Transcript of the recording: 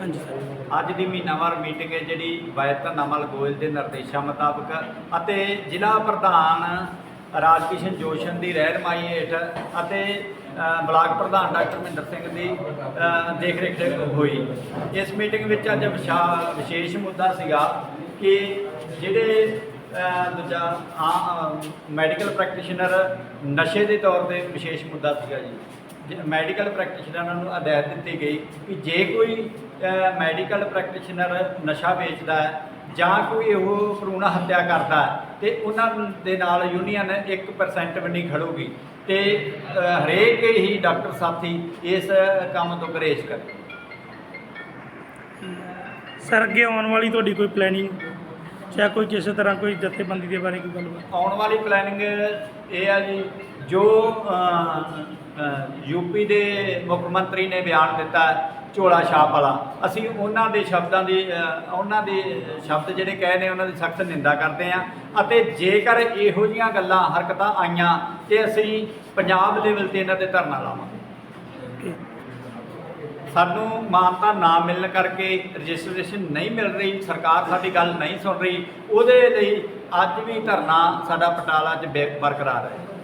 ਹਾਂਜੀ ਸਰ। ਅੱਜ ਦੀ ਮਹੀਨਾਵਾਰ ਮੀਟਿੰਗ ਹੈ ਜਿਹੜੀ ਵਾਇਤ ਨਮਲ ਗੋਇਲ ਦੇ ਨਿਰਦੇਸ਼ਾਂ ਮੁਤਾਬਕ ਅਤੇ ਜ਼ਿਲ੍ਹਾ ਪ੍ਰਧਾਨ ਰਾਜਕਿਸ਼ਨ ਜੋਸ਼ਨ ਦੀ ਰਹਿਨਮਾਈ ਹੇਠ ਅਤੇ ਬਲਾਕ ਪ੍ਰਧਾਨ ਡਾਕਟਰ ਮਹਿੰਦਰ ਸਿੰਘ ਦੀ ਅ, ਦੇਖ ਰੇਖ ਹੋਈ। ਇਸ ਮੀਟਿੰਗ ਵਿੱਚ ਅੱਜ ਵਿਸ਼ਾ- ਵਿਸ਼ੇਸ਼ ਮੁੱਦਾ ਸੀਗਾ ਕਿ ਜਿਹੜੇ ਦੂਜਾ ਆ ਮੈਡੀਕਲ ਪ੍ਰੈਕਟੀਸ਼ਨਰ ਨਸ਼ੇ ਦੇ ਤੌਰ ਤੇ ਵਿਸ਼ੇਸ਼ ਮੁੱਦਾ ਸੀਗਾ ਜੀ। ਮੈਡੀਕਲ ਪ੍ਰੈਕਟੀਸ਼ਨਰਾਂ ਨੂੰ ਹਦਾਇਤ ਦਿੱਤੀ ਗਈ ਕਿ ਜੇ ਕੋਈ ਮੈਡੀਕਲ ਪ੍ਰੈਕਟੀਸ਼ਨਰ ਨਸ਼ਾ ਵੇਚਦਾ ਹੈ ਜਾਂ ਕੋਈ ਉਹ ਭਰੂਣ ਹੱਤਿਆ ਕਰਦਾ ਹੈ ਤੇ ਉਹਨਾਂ ਦੇ ਨਾਲ ਯੂਨੀਅਨ 1% ਵੀ ਨਹੀਂ ਖੜੂਗੀ ਤੇ ਹਰੇਕ ਹੀ ਡਾਕਟਰ ਸਾਥੀ ਇਸ ਕੰਮ ਤੋਂ ਗਰੇਜ ਕਰੇ ਸਰ ਅੱਗੇ ਆਉਣ ਵਾਲੀ ਤੁਹਾਡੀ ਕੋਈ ਪਲੈਨਿੰਗ ਜਾਂ ਕੋਈ ਕਿਸੇ ਤਰ੍ਹਾਂ ਕੋਈ ਜਥੇਬੰਦੀ ਦੇ ਬਾਰੇ ਕੋਈ ਗੱਲਬਾਤ? ਆਉਣ ਵਾਲੀ ਪਲੈਨਿੰਗ ਇਹ ਆ ਜੀ ਜੋ ਯੂਪੀ ਦੇ ਮੁੱਖ ਮੰਤਰੀ ਨੇ ਬਿਆਨ ਦਿੱਤਾ ਝੋਲਾ ਛਾਪ ਵਾਲਾ, ਅਸੀਂ ਉਹਨਾਂ ਦੇ ਸ਼ਬਦਾਂ ਦੀ ਉਹਨਾਂ ਦੇ ਸ਼ਬਦ ਜਿਹੜੇ ਕਹੇ ਨੇ, ਉਹਨਾਂ ਦੀ ਸਖਤ ਨਿੰਦਾ ਕਰਦੇ ਆ ਅਤੇ ਜੇਕਰ ਇਹੋ ਜੀਆਂ ਗੱਲਾਂ, ਹਰਕਤਾਂ ਆਈਆਂ, ਤੇ ਅਸੀਂ ਪੰਜਾਬ ਦੇ ਵਿਲ ਤੇ ਇਹਨਾਂ ਤੇ ਧਰਨਾ ਲਾਵਾਂਗੇ। ਸਾਨੂੰ ਮਾਨਤਾ ਨਾ ਮਿਲਣ ਕਰਕੇ ਰਜਿਸਟ੍ਰੇਸ਼ਨ ਨਹੀਂ ਮਿਲ ਰਹੀ, ਸਰਕਾਰ ਸਾਡੀ ਗੱਲ ਨਹੀਂ ਸੁਣ ਰਹੀ, ਉਹਦੇ ਲਈ ਅੱਜ ਵੀ ਧਰਨਾ ਸਾਡਾ ਪਟਾਲਾ 'ਚ ਬੇ- ਬਰਕਰਾਰ ਹੈ।